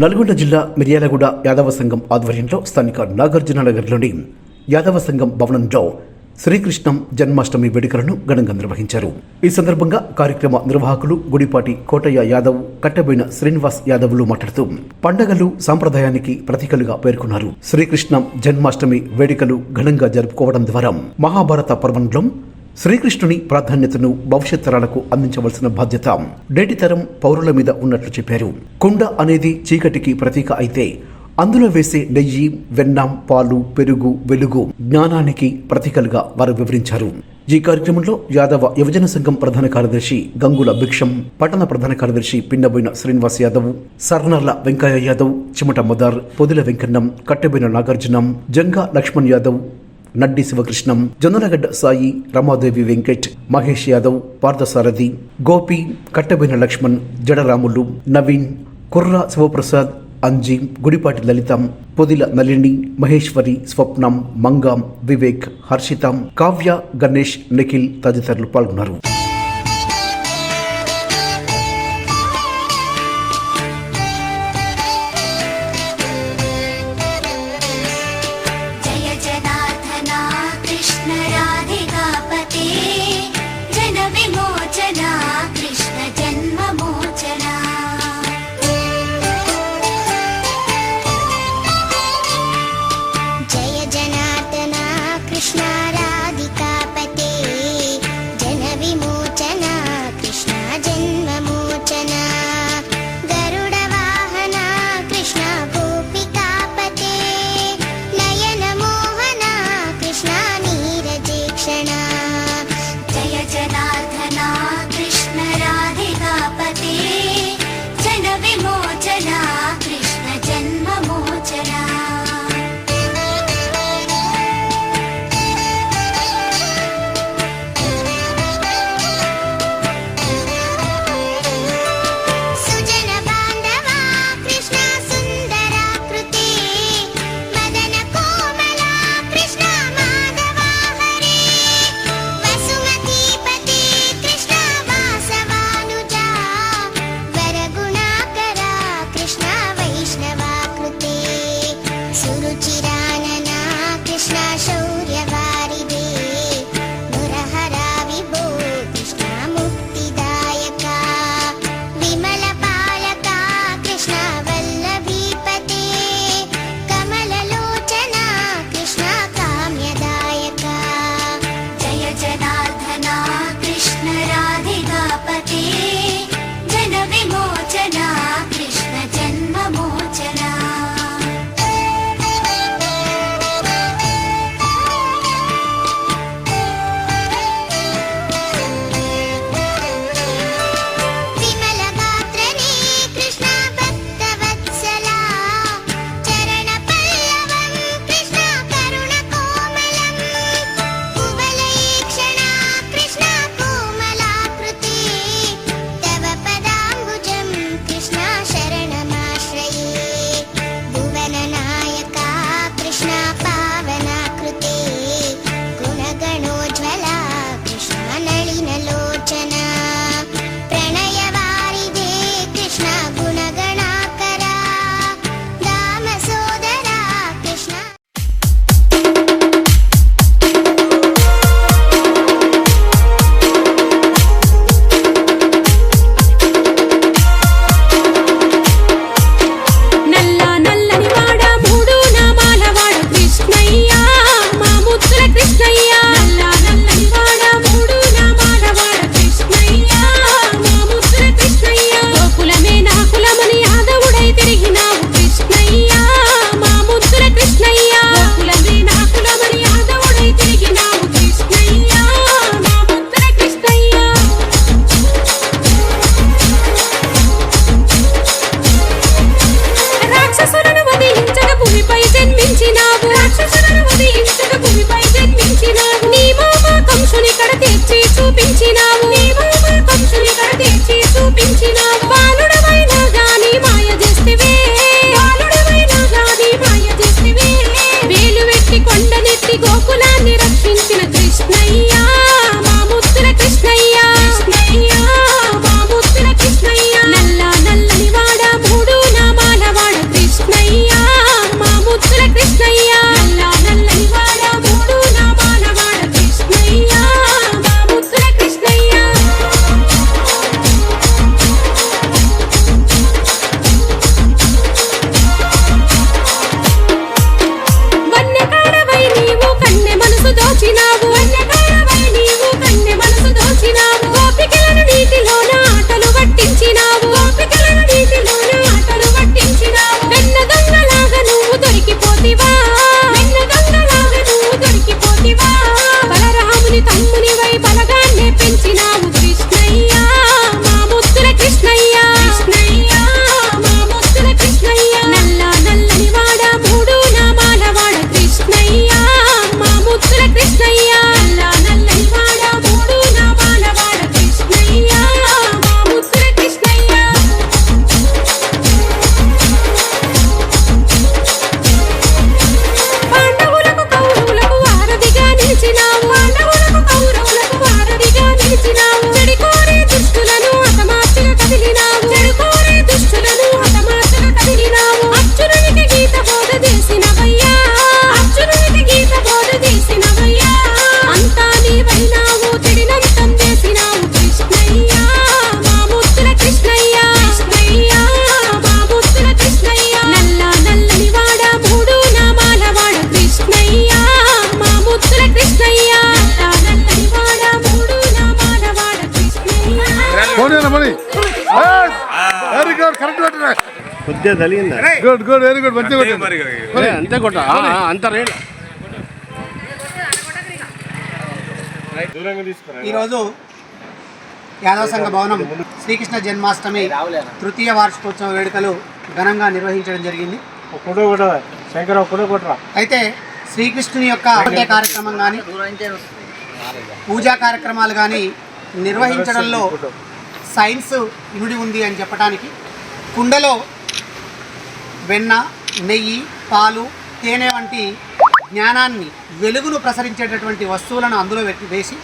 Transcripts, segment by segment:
నల్గొండ జిల్లా మిర్యాలగూడ యాదవ సంఘం ఆధ్వర్యంలో స్థానిక నాగార్జున నగర్లోని యాదవ సంఘం భవనంలో శ్రీకృష్ణం జన్మాష్టమి వేడుకలను ఘనంగా నిర్వహించారు. ఈ సందర్భంగా కార్యక్రమ నిర్వాహకులు గుడిపాటి కోటయ్య యాదవ్ కట్టబోయిన శ్రీనివాస్ యాదవ్లు మాట్లాడుతూ పండగలు సాంప్రదాయానికి ప్రతీకలుగా పేర్కొన్నారు. శ్రీకృష్ణం జన్మాష్టమి వేడుకలు ఘనంగా జరుపుకోవడం ద్వారా మహాభారత పర్వంలో శ్రీకృష్ణుని ప్రాధాన్యతను భవిష్యత్ తరాలకు అందించవలసిన బాధ్యత నేటి తరం పౌరుల మీద ఉన్నట్లు చెప్పారు. కుండ అనేది చీకటికి ప్రతీక అయితే అందులో వేసే నెయ్యి వెన్న పాలు పెరుగు వెలుగు జ్ఞానానికి ప్రతీకలుగా వారు వివరించారు. ఈ కార్యక్రమంలో యాదవ యువజన సంఘం ప్రధాన కార్యదర్శి గంగుల భిక్షం పట్టణ ప్రధాన కార్యదర్శి పిన్నబోయిన శ్రీనివాస్ యాదవ్ సర్నర్ల వెంకయ్య యాదవ్ చిమట మదార్ పొదిల వెంకన్నం కట్టెబోయిన నాగార్జునం జంగా లక్ష్మణ్ యాదవ్ నడ్డి శివకృష్ణం జొన్నలగడ్డ సాయి రమాదేవి వెంకట్ మహేష్ యాదవ్ పార్థసారథి గోపి కట్టబోయిన లక్ష్మణ్ జడరాములు నవీన్ కుర్ర శివప్రసాద్ అంజీ గుడిపాటి లలితం పొదిల నలిని మహేశ్వరి స్వప్నం మంగాం వివేక్ హర్షితం కావ్య గణేష్ నిఖిల్ తదితరులు పాల్గొన్నారు. Krishna. Shiva. కొద్దిగా తలిగిందా? గుడ్ గుడ్ వెరీ గుడ్ మంచిగా కొట్టింది. ఏ, అంతే కొట్ట. అంత రేట్. ఈరోజు యాదవ సంఘ భవనం శ్రీకృష్ణ జన్మాష్టమి తృతీయ వార్షికోత్సవ వేడుకలు ఘనంగా నిర్వహించడం జరిగింది. అయితే శ్రీకృష్ణుని యొక్క కార్యక్రమం కానీ పూజా కార్యక్రమాలు కానీ నిర్వహించడంలో సైన్స్ ఇమిడి ఉంది అని చెప్పడానికి కుండలో వెన్న నెయ్యి పాలు తేనె వంటి జ్ఞానాన్ని వెలుగును ప్రసరించేటటువంటి వస్తువులను అందులో వేసి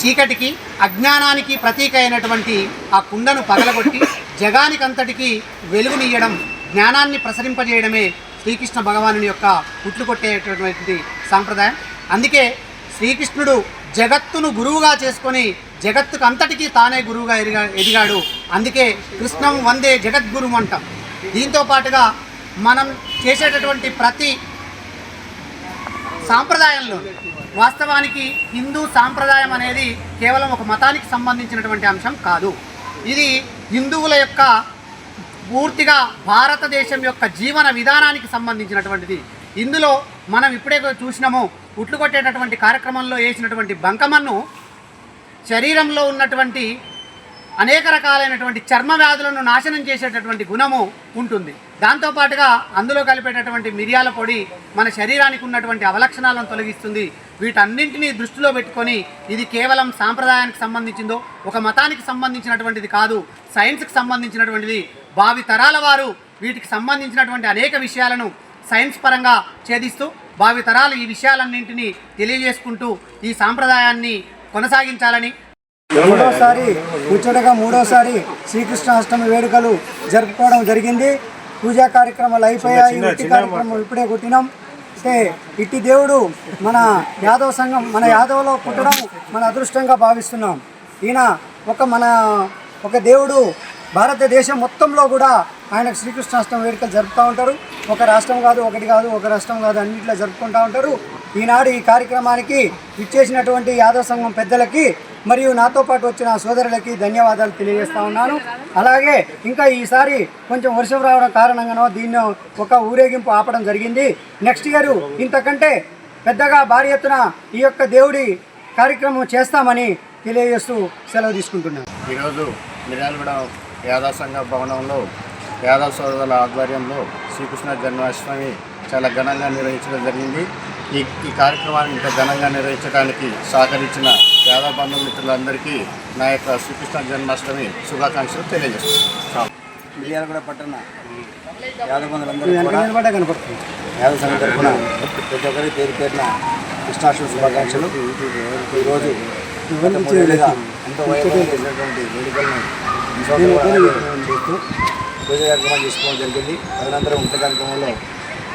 చీకటికి అజ్ఞానానికి ప్రతీక అయినటువంటి ఆ కుండను పగలగొట్టి జగానికంతటికి వెలుగునియ్యడం జ్ఞానాన్ని ప్రసరింపజేయడమే శ్రీకృష్ణ భగవానుని యొక్క పుట్లు కొట్టేటటువంటి సాంప్రదాయం. అందుకే శ్రీకృష్ణుడు జగత్తును గురువుగా చేసుకొని జగత్తుకు అంతటికీ తానే గురువుగా ఎదిగా ఎదిగాడు. అందుకే కృష్ణం వందే జగద్గురువు అంటాం దీంతో పాటుగా మనం చేసేటటువంటి ప్రతి సాంప్రదాయంలో వాస్తవానికి హిందూ సాంప్రదాయం అనేది కేవలం ఒక మతానికి సంబంధించినటువంటి అంశం కాదు. ఇది హిందువుల యొక్క పూర్తిగా భారతదేశం యొక్క జీవన విధానానికి సంబంధించినటువంటిది. ఇందులో మనం ఇప్పుడే చూసినాము ఉట్లు కొట్టేటటువంటి కార్యక్రమంలో వేసినటువంటి బంకమన్ను శరీరంలో ఉన్నటువంటి అనేక రకాలైనటువంటి చర్మ వ్యాధులను నాశనం చేసేటటువంటి గుణము ఉంటుంది. దాంతోపాటుగా అందులో కలిపేటటువంటి మిరియాల పొడి మన శరీరానికి ఉన్నటువంటి అవలక్షణాలను తొలగిస్తుంది. వీటన్నింటినీ దృష్టిలో పెట్టుకొని ఇది కేవలం సాంప్రదాయానికి సంబంధించిందో ఒక మతానికి సంబంధించినటువంటిది కాదు సైన్స్కి సంబంధించినటువంటిది. భావి తరాల వారు వీటికి సంబంధించినటువంటి అనేక విషయాలను సైన్స్ పరంగా ఛేదిస్తూ భావి తరాలు ఈ విషయాలన్నింటినీ తెలియజేసుకుంటూ ఈ సాంప్రదాయాన్ని కొనసాగించాలని మూడోసారి కూర్చోటగా మూడోసారి శ్రీకృష్ణాష్టమి వేడుకలు జరుపుకోవడం జరిగింది. పూజా కార్యక్రమాలు అయిపోయాయి. ఇట్టి కార్యక్రమం ఇప్పుడే కొట్టినాం. అంటే ఇట్టి దేవుడు మన యాదవ సంఘం మన యాదవలో పుట్టడం మన అదృష్టంగా భావిస్తున్నాం. ఈయన ఒక మన ఒక దేవుడు భారతదేశం మొత్తంలో కూడా ఆయనకు శ్రీకృష్ణాష్టమి వేడుకలు జరుపుతూ ఉంటారు. ఒక రాష్ట్రం కాదు ఒకటి కాదు ఒక రాష్ట్రం కాదు అన్నింటిలో జరుపుకుంటూ ఉంటారు. ఈనాడు ఈ కార్యక్రమానికి ఇచ్చేసినటువంటి యాదవ సంఘం పెద్దలకి మరియు నాతో పాటు వచ్చిన సోదరులకి ధన్యవాదాలు తెలియజేస్తా ఉన్నాను. అలాగే ఇంకా ఈసారి కొంచెం వర్షం రావడం కారణంగానో దీన్ని ఒక ఊరేగింపు ఆపడం జరిగింది. నెక్స్ట్ ఇయర్ ఇంతకంటే పెద్దగా భారీ ఎత్తున ఈ యొక్క దేవుడి కార్యక్రమం చేస్తామని తెలియజేస్తూ సెలవు తీసుకుంటున్నాను. ఈరోజు మిర్యాలగూడ యాదవ సంఘ భవనంలో యాదవ సోదరుల ఆధ్వర్యంలో శ్రీకృష్ణ జన్మాష్టమి చాలా ఘనంగా నిర్వహించడం జరిగింది. ఈ ఈ కార్యక్రమాన్ని ఇంత ఘనంగా నిర్వహించడానికి సహకరించిన యాదవ బంధుమిత్రులందరికీ నా యొక్క శ్రీకృష్ణ జన్మాష్టమి శుభాకాంక్షలు తెలియజేస్తున్నాను. మిర్యాలగూడ పట్టణ. యాదవ బంధువులందరూ కూడా కనపడుతుంది యాదవ సంఘం తరఫున ప్రతి ఒక్కరికి పేరు పేరున కృష్ణాష్టమి శుభాకాంక్షలు. ఈరోజు ఎంతో వైభవంగా చేసినటువంటి వేడుకలను చేస్తూ పూజ కార్యక్రమాలు చేసుకోవడం జరిగింది. తదనంతరం ఇంత కార్యక్రమంలో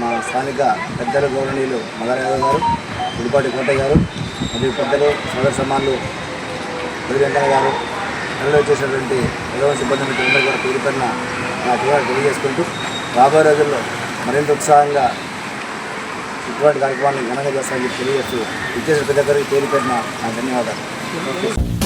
మా స్థానిక పెద్దలు గౌరవనీయులు మగారు యాదవ్ గారు గుడిపాటి కోటయ్య గారు మరియు పెద్దలు సోదర సమానులు గుడి వెంకయ్య గారు నెలలో చేసినటువంటి నిర్వహణ సిబ్బంది మిత్రులందరూ కూడా పేరు పైన నా అభిప్రాయాలు తెలియజేసుకుంటూ రాబోయే రోజుల్లో మరింత ఉత్సాహంగా ఇటువంటి కార్యక్రమాన్ని ఘనంగా చేస్తామని తెలియజేస్తూ ఇచ్చేసిన ప్రతి ఒక్కరికి పేరు పెట్టిన నా ధన్యవాదాలు.